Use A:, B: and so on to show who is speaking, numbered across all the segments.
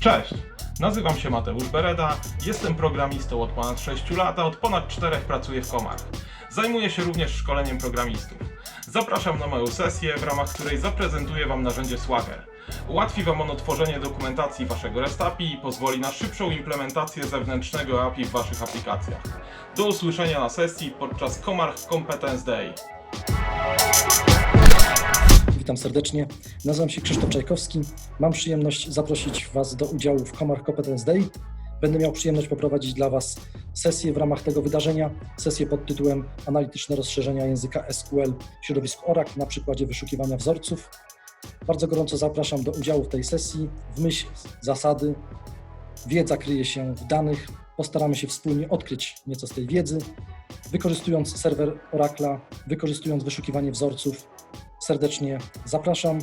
A: Cześć! Nazywam się Mateusz Bereda, jestem programistą od ponad 6 lat, a od ponad 4 pracuję w Komach. Zajmuję się również szkoleniem programistów. Zapraszam na moją sesję, w ramach której zaprezentuję Wam narzędzie Swagger. Ułatwi Wam ono tworzenie dokumentacji Waszego REST API i pozwoli na szybszą implementację zewnętrznego API w Waszych aplikacjach. Do usłyszenia na sesji podczas Komar Competence Day.
B: Witam serdecznie. Nazywam się Krzysztof Czajkowski. Mam przyjemność zaprosić Was do udziału w Komar Competence Day. Będę miał przyjemność poprowadzić dla Was sesję w ramach tego wydarzenia, sesję pod tytułem Analityczne rozszerzenia języka SQL w środowisku Oracle na przykładzie wyszukiwania wzorców. Bardzo gorąco zapraszam do udziału w tej sesji. W myśl zasady wiedza kryje się w danych. Postaramy się wspólnie odkryć nieco z tej wiedzy, wykorzystując serwer Oracle'a, wykorzystując wyszukiwanie wzorców serdecznie zapraszam.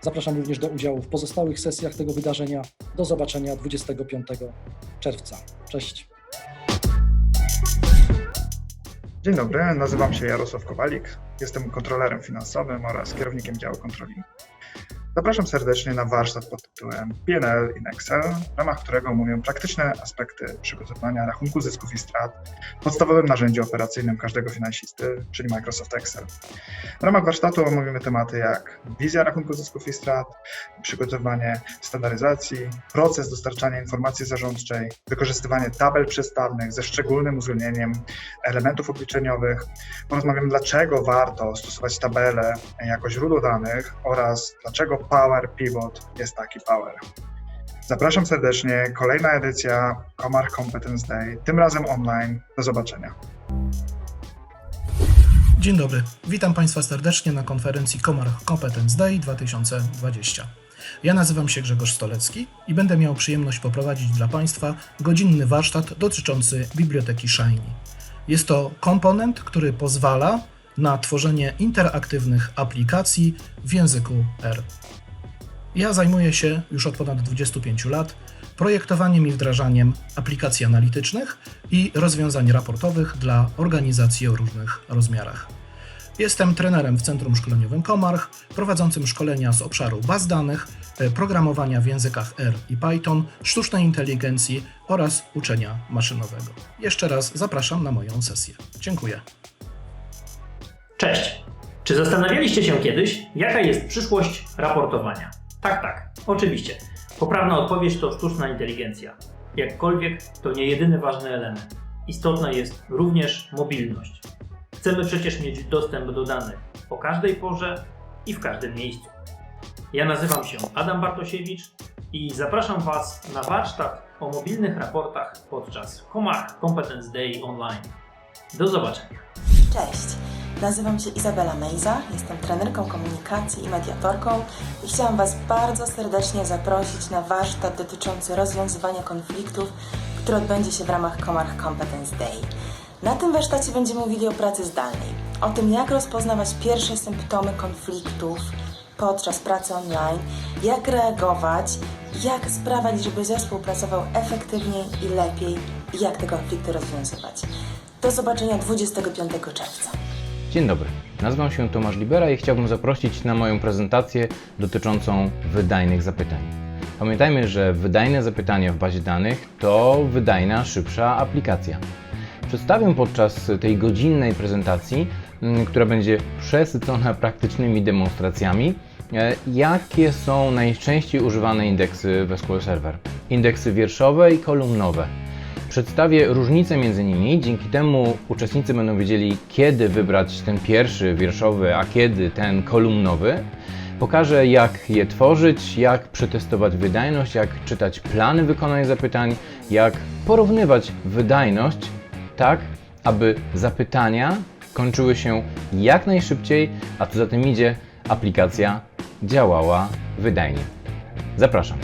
B: Zapraszam również do udziału w pozostałych sesjach tego wydarzenia. Do zobaczenia 25 czerwca. Cześć.
C: Dzień dobry, nazywam się Jarosław Kowalik, jestem kontrolerem finansowym oraz kierownikiem działu kontroli. Zapraszam serdecznie na warsztat pod tytułem PNL in Excel, w ramach którego omówię praktyczne aspekty przygotowania rachunku zysków i strat podstawowym narzędziu operacyjnym każdego finansisty, czyli Microsoft Excel. W ramach warsztatu omówimy tematy jak wizja rachunku zysków i strat, przygotowanie standaryzacji, proces dostarczania informacji zarządczej, wykorzystywanie tabel przestawnych ze szczególnym uwzględnieniem elementów obliczeniowych. Porozmawiamy, dlaczego warto stosować tabele jako źródło danych oraz dlaczego Power Pivot jest taki Power. Zapraszam serdecznie. Kolejna edycja Komar Competence Day, tym razem online. Do zobaczenia.
D: Dzień dobry, witam Państwa serdecznie na konferencji Komar Competence Day 2020. Ja nazywam się Grzegorz Stolecki i będę miał przyjemność poprowadzić dla Państwa godzinny warsztat dotyczący biblioteki Shiny. Jest to komponent, który pozwala na tworzenie interaktywnych aplikacji w języku R. Ja zajmuję się już od ponad 25 lat projektowaniem i wdrażaniem aplikacji analitycznych i rozwiązań raportowych dla organizacji o różnych rozmiarach. Jestem trenerem w Centrum Szkoleniowym Komarch, prowadzącym szkolenia z obszaru baz danych, e, programowania w językach R i Python, sztucznej inteligencji oraz uczenia maszynowego. Jeszcze raz zapraszam na moją sesję. Dziękuję.
E: Cześć! Czy zastanawialiście się kiedyś, jaka jest przyszłość raportowania? Tak, tak, oczywiście. Poprawna odpowiedź to sztuczna inteligencja. Jakkolwiek to nie jedyny ważny element. Istotna jest również mobilność. Chcemy przecież mieć dostęp do danych o każdej porze i w każdym miejscu. Ja nazywam się Adam Bartosiewicz i zapraszam Was na warsztat o mobilnych raportach podczas Komach Competence Day Online. Do zobaczenia.
F: Cześć, nazywam się Izabela Mejza, jestem trenerką komunikacji i mediatorką i chciałam Was bardzo serdecznie zaprosić na warsztat dotyczący rozwiązywania konfliktów, który odbędzie się w ramach Comarch Competence Day. Na tym warsztacie będziemy mówili o pracy zdalnej, o tym jak rozpoznawać pierwsze symptomy konfliktów podczas pracy online, jak reagować, jak sprawiać, żeby zespół pracował efektywniej i lepiej i jak te konflikty rozwiązywać. Do zobaczenia 25 czerwca.
G: Dzień dobry, nazywam się Tomasz Libera i chciałbym zaprosić na moją prezentację dotyczącą wydajnych zapytań. Pamiętajmy, że wydajne zapytanie w bazie danych to wydajna, szybsza aplikacja. Przedstawię podczas tej godzinnej prezentacji, mm, która będzie przesycona praktycznymi demonstracjami, e, jakie są najczęściej używane indeksy w SQL Server. Indeksy wierszowe i kolumnowe. Przedstawię różnice między nimi, dzięki temu uczestnicy będą wiedzieli, kiedy wybrać ten pierwszy wierszowy, a kiedy ten kolumnowy. Pokażę, jak je tworzyć, jak przetestować wydajność, jak czytać plany wykonania zapytań, jak porównywać wydajność, tak aby zapytania kończyły się jak najszybciej, a co za tym idzie, aplikacja działała wydajnie. Zapraszam.